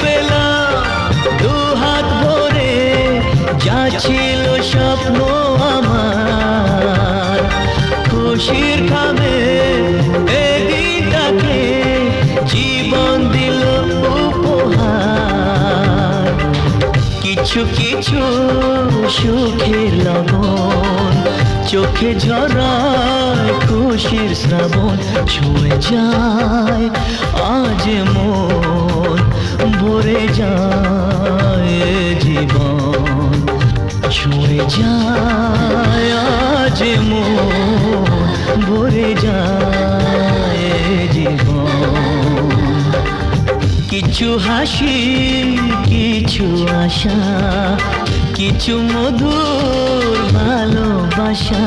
পেলাম, দু হাত ভরে যা ছিল স্বপ্ন আমার। খুশির খাবে এদিনটাকে জীবন দিল উপহার। কিছু কিছু সুখের লবণ, চোখে ঝরায় খুশির শ্রাবণ, ছুঁয়ে যায় আজ মন। ভরে যায় জীবন ছুঁয়ে যায় আজ মন, ভরে কিছু হাসি, কিছু আশা, কিছু মধুর ভালোবাসা।